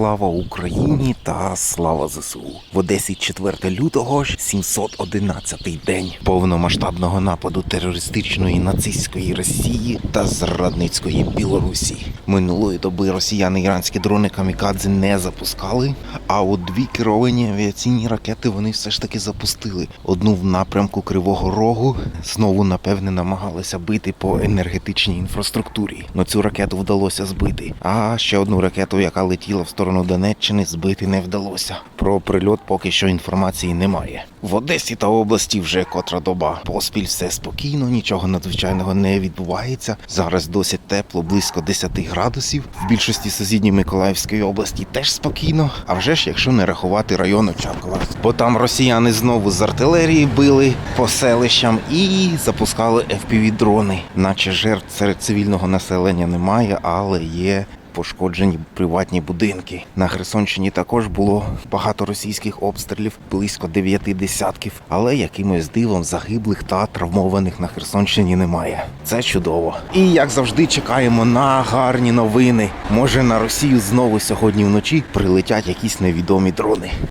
Слава Україні та слава ЗСУ. В Одесі 4 лютого 711-й день повномасштабного нападу терористичної нацистської Росії та зрадницької Білорусі. Минулої доби росіяни іранські дрони камікадзе не запускали. А от дві керовані авіаційні ракети вони все ж таки запустили. Одну в напрямку Кривого Рогу знову напевне намагалися бити по енергетичній інфраструктурі. Но цю ракету вдалося збити. А ще одну ракету, яка летіла в сторону Донеччини, збити не вдалося. Про прильот поки що інформації немає. В Одесі та області вже котра доба. Поспіль все спокійно, нічого надзвичайного не відбувається. Зараз досить тепло, близько 10 градусів. В більшості сусідньої Миколаївської області теж спокійно. А вже ж, якщо не рахувати район Очакова. Бо там росіяни знову з артилерії били по селищам і запускали fpv дрони наче жертв серед цивільного населення немає, але є. Пошкоджені приватні будинки на Херсонщині також було багато російських обстрілів, близько дев'яти десятків, але якимось дивом загиблих та травмованих на Херсонщині немає. Це чудово. І як завжди, чекаємо на гарні новини. Може на Росію знову сьогодні вночі прилетять якісь невідомі дрони.